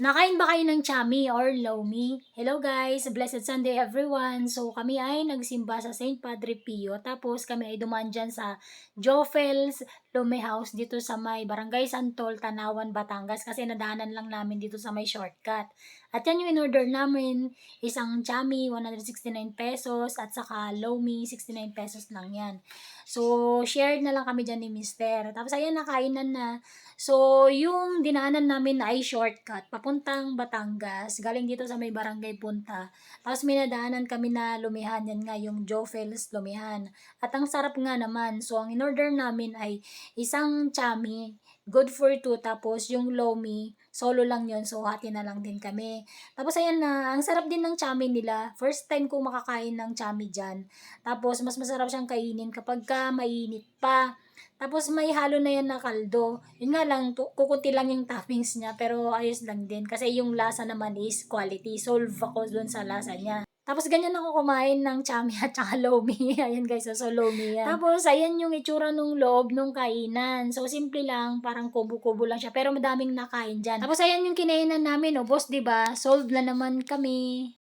Nakain ba kayo ng chami or lomi? Hello guys, blessed Sunday everyone. So kami ay nagsimba sa St. Padre Pio. Tapos kami ay dumaan dyan sa Jofel's Lome House dito sa may Barangay Santol, Tanawan, Batangas. Kasi nadaanan lang namin dito sa may shortcut. At yan yung in-order namin. Isang chami, 169 pesos. At saka lomi, 69 pesos lang yan. So, shared na lang kami dyan ni Mister. Tapos ayan, nakainan na. So, yung dinaanan namin ay shortcut, papuntang Batangas, galing dito sa may barangay punta. Tapos may nadaanan kami na lumihan, yan nga yung Jofel's lumihan. At ang sarap nga naman, so ang in-order namin ay isang chami, good for two, tapos yung lomi, solo lang yun, so hati na lang din kami. Tapos ayan na, ang sarap din ng chami nila. First time ko makakain ng chami dyan. Tapos mas masarap siyang kainin kapag ka mainit pa. Tapos may halo na yan na kaldo. Yun nga lang, kukunti lang yung toppings niya, pero ayos lang din. Kasi yung lasa naman is quality. Solve ako dun sa lasa niya. Tapos ganyan ako kumain ng chami at saka lomi. ayan guys, so, lomi yan. Tapos ayan yung itsura nung loob nung kainan. So simple lang, parang kubo-kubo lang siya. Pero madaming nakain dyan. Tapos ayan yung kinainan namin, oh boss, 'di ba? Solve na naman kami.